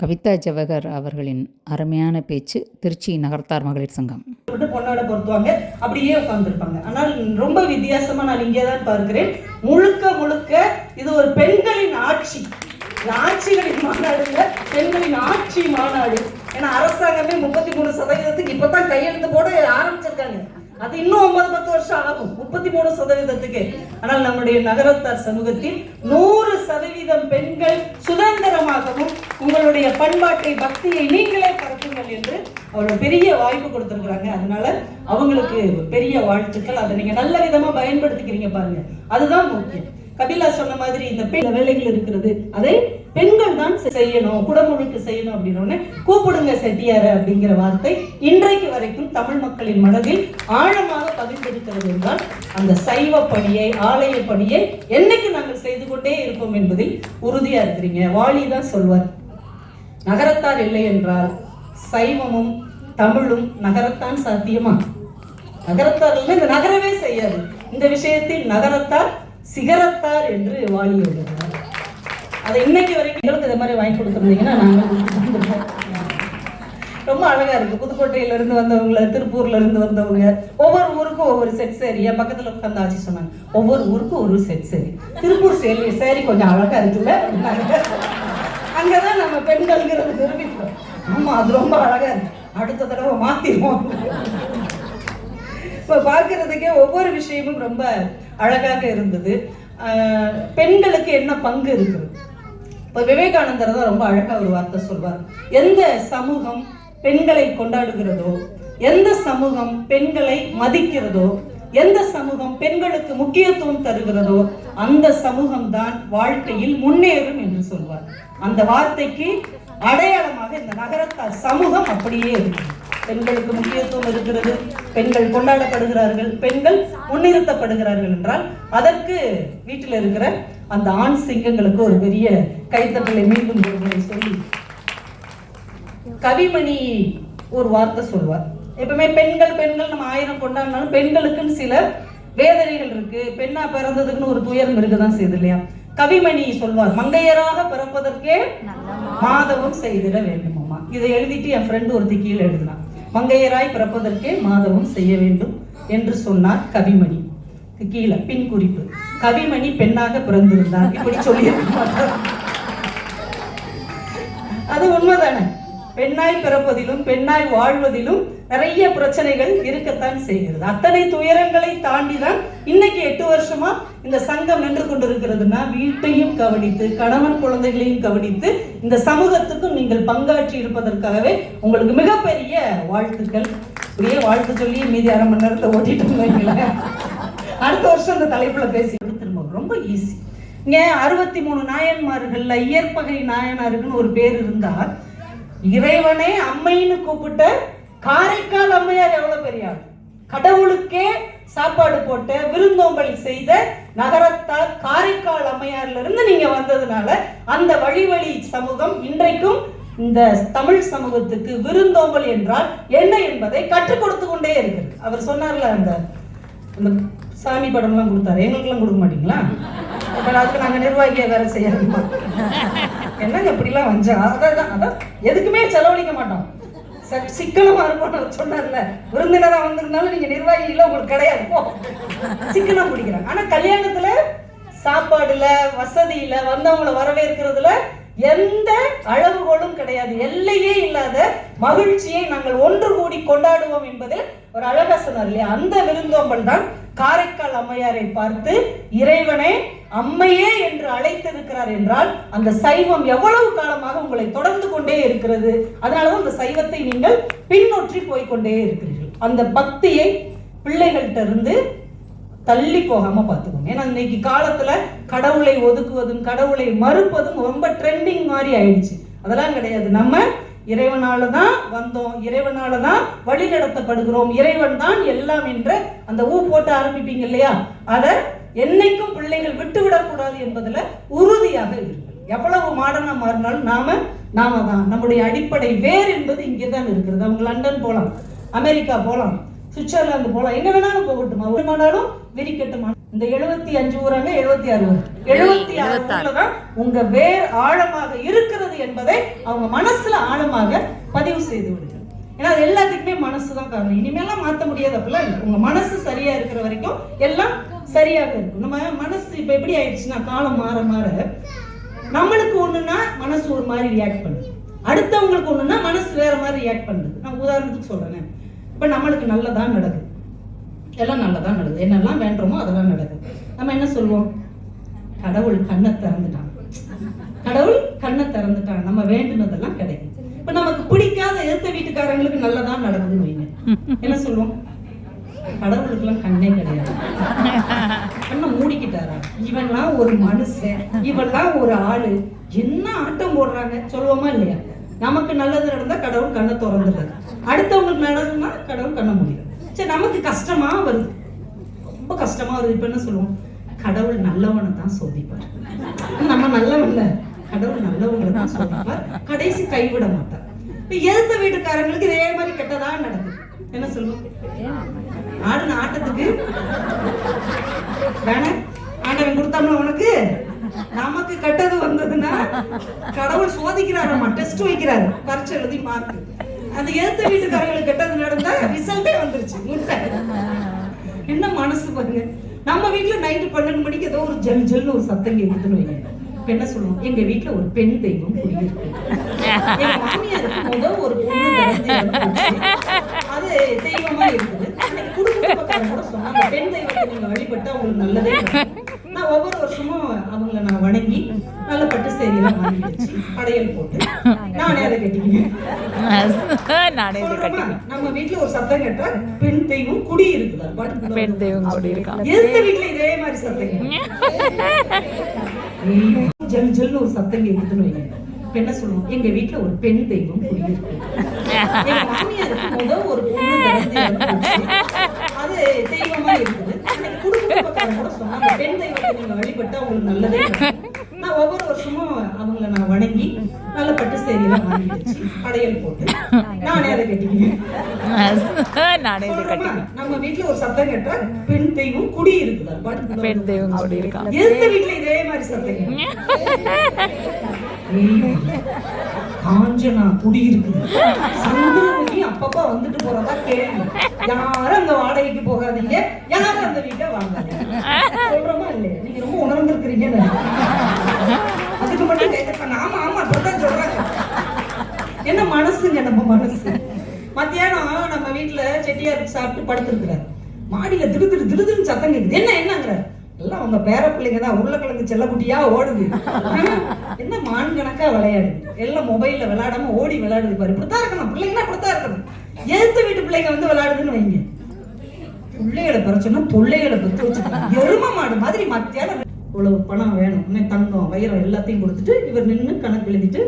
கவிதா ஜவஹர் அவர்களின் அருமையான பேச்சு திருச்சி நகர்த்தார் மகளிர் சங்கம். பொண்ணோட பொன்னாடை பொருத்துவாங்க அப்படியே உட்காந்துருப்பாங்க ஆனால் ரொம்ப வித்தியாசமா நான் இங்கே தான் பார்க்கிறேன். முழுக்க முழுக்க இது ஒரு பெண்களின் ஆட்சி. ஆட்சிகளின் மாநாடு இல்ல பெண்களின் ஆட்சி மாநாடு. ஏன்னா அரசாங்கமே முப்பத்தி மூணு சதவீதத்துக்கு இப்பதான் கையெழுத்து போட ஆரம்பிச்சிருக்காங்க. அது இன்னும் ஒன்பது பத்து வருஷம் ஆகும். முப்பத்தி மூணு சதவீதத்துக்கு. ஆனால் நம்முடைய நகரத்தார் சமூகத்தில் நூறு சதவீதம் பெண்கள் சுதந்திரமாகவும் உங்களுடைய பண்பாட்டை பக்தியை நீங்களே பரப்புங்கள் என்று அவர் பெரிய வாய்ப்பு கொடுத்துருக்குறாங்க. அதனால அவங்களுக்கு பெரிய வாழ்த்துக்கள். அதை நீங்க நல்ல விதமா பயன்படுத்திக்கிறீங்க பாருங்க. அதுதான் முக்கியம். கபிலா சொன்ன மாதிரி இந்த பெண் வேலைகள் இருக்கிறது அதை பெண்கள் செய்யணும் குடமுழுக்கு செய்யணும் அப்படின்னு கூப்பிடுங்க செட்டியார அப்படிங்கிற வார்த்தை இன்றைக்கு வரைக்கும் தமிழ் மக்களின் மனதில் ஆழமாக பதிந்திருக்கிறது என்றால் அந்த சைவ பணியை ஆலய பணியை என்னைக்கு நாங்கள் செய்து கொண்டே இருப்போம் என்பதில் உறுதியா இருக்கிறீங்க. வாலி தான் சொல்வார். நகரத்தார் இல்லை என்றால் சைவமும் தமிழும் நகரத்தான் சாத்தியமா? நகரத்தார் இல்லை இந்த நகரவே செய்யாது. இந்த விஷயத்தில் நகரத்தார் சிகரத்தார் என்று வாலி அதை இன்னைக்கு வரைக்கும் எங்களுக்கு இதை மாதிரி வாங்கி கொடுத்துருந்தீங்கன்னா நாங்கள் ரொம்ப அழகா இருக்கு. புதுக்கோட்டையில இருந்து வந்தவங்க திருப்பூர்ல இருந்து வந்தவங்க ஒவ்வொரு ஊருக்கும் ஒவ்வொரு செட் சேரி என் பக்கத்துல உட்காந்து ஆட்சி சொன்னாங்க ஒவ்வொரு ஊருக்கும் ஒரு செட் சேரி திருப்பூர் சேரி சேரி கொஞ்சம் அழகா இருக்குல்ல? அங்கே அங்கதான் நம்ம பெண்கள்ங்கிறது நிரூபிக்கிறோம். ஆமா அது ரொம்ப அழகா இருக்கு. அடுத்த தடவை மாற்றிடுவோம் இப்போ பார்க்கறதுக்கே ஒவ்வொரு விஷயமும் ரொம்ப அழகாக இருந்தது. பெண்களுக்கு என்ன பங்கு இருக்குது? விவேகானந்தர் தான் ரொம்ப அழகாக ஒரு வார்த்தை சொல்வார். எந்த சமூகம் பெண்களை கொண்டாடுகிறதோ எந்த சமூகம் பெண்களை மதிக்கிறதோ எந்த சமூகம் பெண்களுக்கு முக்கியத்துவம் தருகிறதோ அந்த சமூகம் தான் வாழ்க்கையில் முன்னேறும் என்று சொல்வார். அந்த வார்த்தைக்கு அடையாளமாக இந்த நகரத்தார் சமூகம் அப்படியே இருக்கும் பெண்களுக்கு முக்கியத்துவம் இருக்கிறது. பெண்கள் கொண்டாடப்படுகிறார்கள். பெண்கள் முன்னிறுத்தப்படுகிறார்கள் என்றால் அதற்கு வீட்டில் இருக்கிற அந்த ஆண் சிங்கங்களுக்கு ஒரு பெரிய கைத்தட்டலை மீண்டும் ஒரு முறை சொல்லி கவிமணி ஒரு வார்த்தை சொல்வார் எப்பவுமே பெண்கள் பெண்கள் நம்ம ஆயிரம் கொண்டாடினாலும் பெண்களுக்குன்னு சில வேதனைகள் இருக்கு. பெண்ணா பிறந்ததுக்குன்னு ஒரு துயரம் இருக்குதான் செய்யுது இல்லையா? கவிமணி சொல்வார் மங்கையராக பிறப்பதற்கே மாதவம் செய்திட வேண்டுமாமா இதை எழுதிட்டு என் ஃப்ரெண்டு ஒருத்தி கீழே எழுதினான் மங்கையராய் பிறப்பதற்கே மாதவம் செய்ய வேண்டும் என்று சொன்னார் கவிமணி. கீழே பின் குறிப்பு. கவிமணி பெண்ணாக பிறந்திருந்தார். இப்படி சொல்லி அது உண்மைதானே? பெண்ணாய் பிறப்பதிலும் பெண்ணாய் வாழ்வதிலும் நிறைய பிரச்சனைகள் இருக்கத்தான் செய்கிறது. அத்தனை துயரங்களை தாண்டி தான் இன்னைக்கு எட்டு வருஷமா இந்த சங்கம் நின்று கொண்டிருக்கிறதுனா வீட்டையும் கவனித்து கணவன் குழந்தைகளையும் கவனித்து இந்த சமூகத்துக்கும் நீங்கள் பங்காற்றி இருப்பதற்காகவே உங்களுக்கு மிகப்பெரிய வாழ்த்துக்கள். இப்படியே வாழ்த்து சொல்லி மீதி அரை மணி நேரத்தை ஓட்டிட்டு அடுத்த வருஷம் இந்த தலைப்புல பேசி திரும்ப ரொம்ப ஈஸி இங்க அறுபத்தி மூணு நாயன்மார்கள்ல இயற்பகை நாயனாருக்குன்னு ஒரு பேர் இருந்தா இறைவனே அம்மைன்னு கூப்பிட்ட காரைக்கால் அம்மையார் எவ்வளவு பெரிய ஆள் கடவுளுக்கே சாப்பாடு போட்ட விருந்தோம்பல் செய்த நகரத்தார் காரைக்கால் அம்மையார்ல இருந்து நீங்க வந்ததுனால அந்த வழிவழி சமூகம் இன்றைக்கும் இந்த தமிழ் சமூகத்துக்கு விருந்தோம்பல் என்றால் என்ன என்பதை கற்றுக் கொடுத்து கொண்டே இருக்கிறது. அவர் சொன்னார்ல அந்த அந்த சாமி படம்லாம் கொடுத்தாரு. எங்களுக்கெல்லாம் கொடுக்க மாட்டீங்களா? அப்ப அதுக்கு நாங்க நிர்வாகியா வேற செய்யறோம் என்னங்க இப்படிலாம் வஞ்சா அதான் அதான். எதுக்குமே செலவழிக்க மாட்டோம். ச- சிக்கனமா இருப்போம்னு சொன்னார்ல. விருந்தினரா வந்திருந்தாலும் நீங்க நிர்வாகிகள உங்களுக்கு கிடையாது. போ. சிக்கனம் பிடிக்கிறாங்க ஆனா கல்யாணத்துல சாப்பாடுல வசதியில வந்தவங்கள வரவேற்கிறதுல எந்த அளவுகோலும் கிடையாது. எல்லையே இல்லாத மகிழ்ச்சியை நாங்கள் ஒன்று கூடி கொண்டாடுவோம் என்பது ஒரு அழகா சொன்னார் இல்லையா? அந்த விருந்தோம்பல் தான் காரைக்கால் அம்மையாரை பார்த்து இறைவனே அம்மையே என்று அழைத்திருக்கிறார் என்றால் அந்த சைவம் எவ்வளவு காலமாக உங்களை தொடர்ந்து கொண்டே இருக்கிறது? அதனாலதான் அந்த சைவத்தை நீங்கள் பின்னொற்றி போய்க்கொண்டே இருக்கிறீர்கள். அந்த பக்தியை பிள்ளைகள்கிட்ட இருந்து தள்ளி போகாம பார்த்துக்கோங்க. ஏன்னா இன்னைக்கு காலத்துல கடவுளை ஒதுக்குவதும் கடவுளை மறுப்பதும் ரொம்ப ட்ரெண்டிங் மாதிரி ஆயிடுச்சு. அதெல்லாம் கிடையாது. நம்ம இறைவனால தான் வந்தோம் இறைவனால தான் வழி நடத்தப்படுகிறோம் இறைவன் தான் எல்லாம் என்ற அந்த ஊ போட்டு ஆரம்பிப்பீங்க இல்லையா? அதை என்னைக்கும் பிள்ளைகள் விட்டு விடக்கூடாது என்பதுல உறுதியாக இருக்கு எவ்வளவு மாடர்னா மாறினாலும் நாம நாம தான். நம்முடைய அடிப்படை வேர் என்பது இங்கே தான் இருக்கிறது. அவங்க லண்டன் போலாம் அமெரிக்கா போலாம் சுவிட்சர்லாந்து போலாம் எங்க வேணாலும் போகட்டுமா? வேணுமானாலும் விரிக்கட்டுமா? இந்த எழுபத்தி அஞ்சு ஊராங்க எழுபத்தி ஆறு எழுபத்தி ஆறு தான் உங்க வேர் ஆழமாக நல்லது என்பதை அவங்க மனசுல ஆழமாக பதிவு செய்து விடுங்க ஏன்னா அது எல்லாத்துக்குமே மனசு தான் காரணம். இனிமேலாம் மாற்ற முடியாது அப்படிலாம் இல்லை. உங்க மனசு சரியா இருக்கிற வரைக்கும் எல்லாம் சரியாக இருக்கும். நம்ம மனசு இப்போ எப்படி ஆயிடுச்சுன்னா காலம் மாற மாற நம்மளுக்கு ஒண்ணுன்னா மனசு ஒரு மாதிரி ரியாக்ட் பண்ணுது. அடுத்தவங்களுக்கு ஒண்ணுன்னா மனசு வேற மாதிரி ரியாக்ட் பண்ணுது. நான் உதாரணத்துக்கு சொல்றேன். இப்போ நம்மளுக்கு நல்லதா நடக்குது. எல்லாம் நல்லதா நடக்குது. என்னெல்லாம் வேண்டுமோ அதெல்லாம் நடக்குது. நம்ம என்ன சொல்லுவோம்? கடவுள் கண்ணை திறந்துட்டான். கடவுள் கண்ணை திறந்துட்டான் நம்ம வேண்டுனதெல்லாம் கிடைக்கும். இப்ப நமக்கு பிடிக்காத எதிர்த்த வீட்டுக்காரங்களுக்கு நல்லதா நடக்குதுன்னு வைங்க. என்ன சொல்லுவோம்? கடவுளுக்குலாம் கண்ணே கிடையாது. கண்ணை மூடிக்கிட்டாரா? இவன்லாம் ஒரு மனுஷன் இவன்லாம் ஒரு ஆளு. என்ன ஆட்டம் போடுறாங்க? சொல்லுவோமா இல்லையா? நமக்கு நல்லது நடந்தா கடவுள் கண்ணை திறந்துடுறாரு. அடுத்தவங்களுக்கு நல்லதுன்னா கடவுள் கண்ணை முடியும் சரி நமக்கு கஷ்டமா வருது. ரொம்ப கஷ்டமா வருது. இப்ப என்ன சொல்லுவோம்? கடவுள் நல்லவனை தான் சோதிப்பார். நம்ம நல்லவன்ல கடவுள் நல்லவங்களை தான் கடைசி கைவிட மாட்டார் இப்ப எதிர்த்த வீட்டுக்காரங்களுக்கு இதே மாதிரி கெட்டதா நடக்குது? என்ன சொல்லுவோம்? ஆடுன ஆட்டத்துக்கு? வேணா ஆண்டவன் கொடுத்தாமல உனக்கு? நமக்கு கெட்டது வந்ததுன்னா கடவுள் சோதிக்கிறாரம்மா டெஸ்ட் வைக்கிறாரு. பரீட்சை எழுதி மார்க் அந்த எதிர்த்த வீட்டுக்காரங்களுக்கு கெட்டது நடந்தா ரிசல்ட்டே வந்துருச்சு. முட்டை. என்ன மனசு பாருங்க. நம்ம வீட்டுல நைட்டு பன்னெண்டு மணிக்கு ஏதோ ஒரு ஜல் ஜல்னு ஒரு சத்தம் கேட்குதுன்னு வைங்க. இப்ப என்ன சொல்லுவோம்? எங்க வீட்ல ஒரு பெண் தெய்வம் குடியிருக்கு முதல் ஒரு பொண்ணு. அது தெய்வமா இருக்குது சொன்னாங்க பெண் தெய்வத்தை நீங்க வழிபட்டா உங்களுக்கு நல்லதே நடக்கும்." நான் ஒவ்வொரு வருஷமும் அவங்கள நான் வணங்கி நல்ல பட்டு சேரியெல்லாம் வாங்கி படையல் போட்டு நானே அதை கட்டிக்கிட்டேன். நானே இது கட்டி சொல்றேம்மா, நம்ம வீட்ல ஒரு சத்தம் கேட்டா பெண் தெய்வம் குடி இருக்குதா பெண் தெய்வம் குடி இருக்கா. எந்த வீட்ல இதே மாதிரி சத்தம் ஜல் ஜல்னு ஒரு சத்தம் கேக்குதுன்னு வைங்க என்ன சொல்லுவோம்? எங்க வீட்டுல ஒரு பெண் தெய்வம் குடியிருக்கு ஒரு அது தெய்வமா இருக்குது. பெண் தெய்வத்தை நீங்க வழிபட்டு அவங்களுக்கு நல்லதே நான் ஒவ்வொரு வருஷமும் அவங்கள நான் வணங்கி நல்ல பட்டு சேரியெல்லாம் வாங்கி வச்சு படையல் போட்டு நானே அதை கட்டிக்கிறேன் நானே இது கட்டி சொல்றேம்மா, நம்ம வீட்ல ஒரு சத்தம் கேட்டா பெண் தெய்வம் குடி இருக்குதா? பெண் தெய்வம் குடி இருக்கா. எந்த வீட்ல இதே மாதிரி சத்தம் காஞ்சனா குடி இருக்குது. சந்திரமுகி அப்பப்ப வந்துட்டு போறதா கேள்வி. யாரும் அங்க வாடகைக்கு போகாதீங்க. யாரும் அந்த வீட்டை வாங்காதீங்க. சொல்றோமா இல்லையா? நீங்க ரொம்ப உணர்ந்திருக்கிறீங்க அதுக்கு மட்டும் கேட்க ஆமா ஆமா அப்படிதான் சொல்றாங்க. என்ன மனசுங்க நம்ம மனசு? வீட்டுல செட்டியார் சாப்பிட்டு படுத்திருக்கிறார். மாடியில திடு திடு திடுதுன்னு சத்தம் கேக்குது. என்ன என்னங்கிறார்? எல்லாம் அவங்க பேர பிள்ளைங்க தான் உருளைக்கிழங்கு செல்லக்குட்டியா ஓடுது. என்ன மான் கணக்கா விளையாடுது எல்லாம் மொபைல்ல விளையாடாம ஓடி விளையாடுது பாரு. இப்படித்தான் இருக்கணும். பிள்ளைங்கன்னா இப்படித்தான் இருக்கணும். எதிர்த்த வீட்டு பிள்ளைங்க வந்து விளையாடுதுன்னு வைங்க. பிள்ளைகளை பிரச்சனை தொல்லைகளை பத்து வச்சுக்கலாம் எரும மாடு மாதிரி மத்தியான இவ்வளவு பணம் வேணும். தங்கம் வைரம் எல்லாத்தையும் கொடுத்துட்டு இவர் நின்னு கணக்கு எழுதிட்டு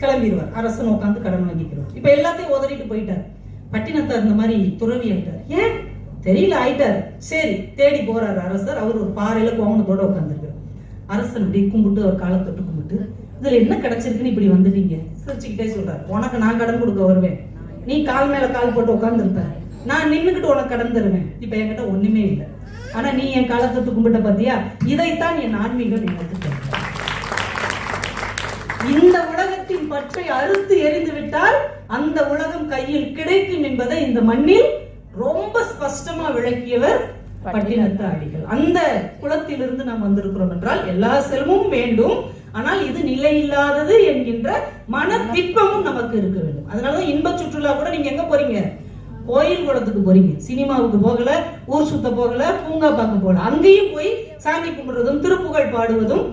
கிளம்பிடுவார். அரசன் உட்காந்து கடன் வாங்கிக்கிறோம் இப்ப எல்லாத்தையும் உதறிட்டு போயிட்டார். பட்டினத்தார் இந்த மாதிரி துறவி ஆயிட்டார். ஏன்? தெரியல ஆயிட்டார். சரி தேடி போறாரு அரசர். அவர் ஒரு பாறையில கோவணத்தோட உட்காந்துருக்காரு அரசர் இப்படி கும்பிட்டு அவர் காலை தொட்டு கும்பிட்டு இதுல என்ன கிடைச்சிருக்குன்னு இப்படி வந்துட்டீங்க? சிரிச்சுக்கிட்டே சொல்றாரு. உனக்கு நான் கடன் கொடுக்க வருவேன். நீ கால் மேல கால் போட்டு உட்கார்ந்துருப்ப. நான் நின்னுக்கிட்டு உனக்கு கடன் தருவேன். இப்ப என்கிட்ட ஒண்ணுமே இல்லை. ஆனா நீ என் காலை கும்பிட்ட பாத்தியா? இதைத்தான் என் ஆன்மீகம் எனக்கு இந்த உலகத்தின் பற்றை அறுத்து எரிந்து விட்டால் அந்த உலகம் கையில் கிடைக்கும் என்பதை இந்த மண்ணில் ரொம்ப ஸ்பஷ்டமா விளக்கியவர் பட்டினத்து அடிகள் அந்த குலத்திலிருந்து நாம் வந்திருக்கிறோம் என்றால் எல்லா செல்வமும் வேண்டும். ஆனால் இது நிலையில்லாதது என்கின்ற மன திட்பமும் நமக்கு இருக்க வேண்டும். அதனாலதான் இன்ப சுற்றுலா கூட நீங்க எங்க போறீங்க? கோயில் குளத்துக்கு போறீங்க. சினிமாவுக்கு போகல ஊர் சுத்த போகல பூங்கா பார்க்க போகல. அங்கேயும் போய் சாமி கும்பிடுறதும் திருப்புகழ் பாடுவதும்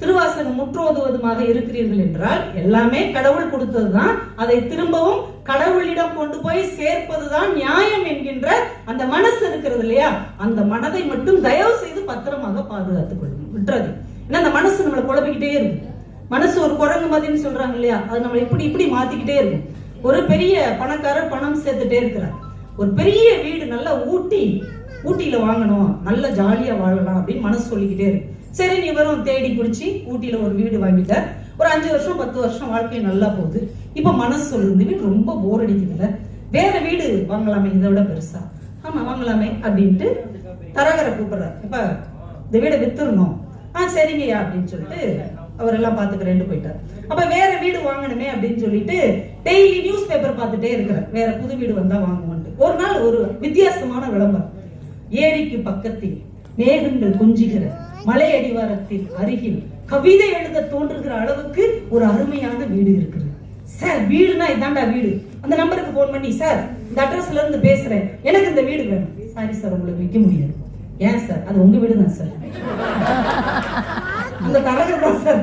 திருவாசகம் முற்றோதுவதுமாக இருக்கிறீர்கள் என்றால் எல்லாமே கடவுள் கொடுத்ததுதான். அதை திரும்பவும் கடவுளிடம் கொண்டு போய் சேர்ப்பதுதான் நியாயம் என்கின்ற அந்த மனசு இருக்கிறது இல்லையா? அந்த மனதை மட்டும் தயவு செய்து பத்திரமாக பாதுகாத்துக் கொள்ளும். விட்டுறது ஏன்னா அந்த மனசு நம்மளை குழப்பிக்கிட்டே இருக்கும். மனசு ஒரு குரங்கு மாதிரின்னு சொல்றாங்க இல்லையா? அது நம்ம இப்படி இப்படி மாத்திக்கிட்டே இருக்கும். ஒரு பெரிய பணக்காரர் பணம் சேர்த்துட்டே இருக்கிறார். ஒரு பெரிய வீடு நல்லா ஊட்டி ஊட்டியில வாங்கணும். நல்ல ஜாலியா வாழலாம் அப்படின்னு மனசு சொல்லிக்கிட்டே இருக்கு. சரி நீ வரும் தேடி பிடிச்சி ஊட்டியில ஒரு வீடு வாங்கிட்டார் ஒரு அஞ்சு வருஷம் பத்து வருஷம் வாழ்க்கை நல்லா போகுது. இப்ப மனசு சொல்லுது வீடு ரொம்ப போர் அடிக்குதுல்ல. வேற வீடு வாங்கலாமே இதை விட பெருசா? ஆமா வாங்கலாமே அப்படின்ட்டு தரகரை கூப்பிடுறாரு. இப்ப இந்த வீடை வித்துறணும் ஆ சரிங்கய்யா அப்படின்னு சொல்லிட்டு அவரெல்லாம் பார்த்துக்கிறேன்னு போயிட்டார். அப்ப வேற வீடு வாங்கணுமே அப்படின்னு சொல்லிட்டு டெய்லி நியூஸ் பேப்பர் பார்த்துட்டே இருக்கிறேன் வேற புது வீடு வந்தா வாங்குவோன்ட்டு. ஒரு நாள் ஒரு வித்தியாசமான விளம்பரம். ஏரிக்கு பக்கத்தில் மேகங்கள் குஞ்சுகிற மலை அடிவாரத்தின் அருகில் கவிதை எழுத தோன்றுகிற அளவுக்கு ஒரு அருமையான வீடு இருக்குது சார் வீடுனா இதாண்டா வீடு? அந்த நம்பருக்கு ஃபோன் பண்ணி சார் இந்த அட்ரஸ்ல இருந்து பேசுறேன். எனக்கு இந்த வீடு வேணும். சாரி சார் உங்களுக்கு விற்க முடியாது. ஏன் சார் அது உங்க வீடு தான் சார் அந்த தரகர் தான் சார்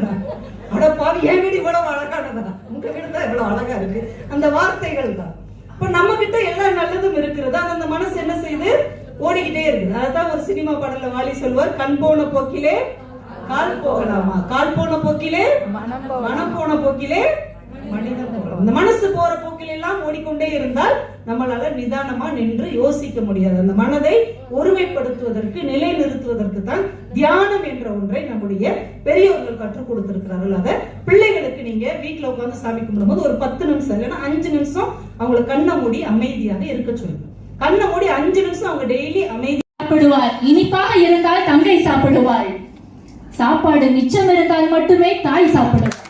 அட பாவி என் வீடு இவ்வளவு அழகானதா? உங்க வீடு தான் இவ்வளவு அழகா இருக்கு. அந்த வார்த்தைகள் தான். இப்ப நம்ம கிட்ட எல்லா நல்லதும் இருக்கிறது. அந்த மனசு என்ன செய்யுது? ஓடிக்கிட்டே இருக்குது அதான் ஒரு சினிமா பாடல்ல வாலி சொல்வார் கண் போன போக்கிலே கால் போகலாமா? கால் போன போக்கிலே மனம் போன போக்கிலே மனிதன் போகலாம். அந்த மனசு போற போக்கில் எல்லாம் ஓடிக்கொண்டே இருந்தால் நம்மளால நிதானமா நின்று யோசிக்க முடியாது. அந்த மனதை ஒருமைப்படுத்துவதற்கு நிலைநிறுத்துவதற்கு தான் தியானம் என்ற ஒன்றை நம்முடைய பெரியவர்கள் கற்றுக் கொடுத்திருக்கிறார்கள். அதை பிள்ளைகளுக்கு நீங்க வீட்டுல உட்கார்ந்து சாமி கும்பிடும்போது ஒரு பத்து நிமிஷம் இல்லைன்னா அஞ்சு நிமிஷம் அவங்கள கண்ணை மூடி அமைதியாக இருக்க சொல்லுங்க. கண்ணை மூடி அஞ்சு நிமிஷம் அவங்க டெய்லி அமைதி சாப்பிடுவார். இனிப்பாக இருந்தால் தங்கை சாப்பிடுவாள். சாப்பாடு மிச்சம் இருந்தால் மட்டுமே தாய் சாப்பிடுவார்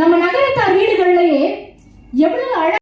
நம்ம நகரத்தார் வீடுகளிலேயே எவ்வளவு அழ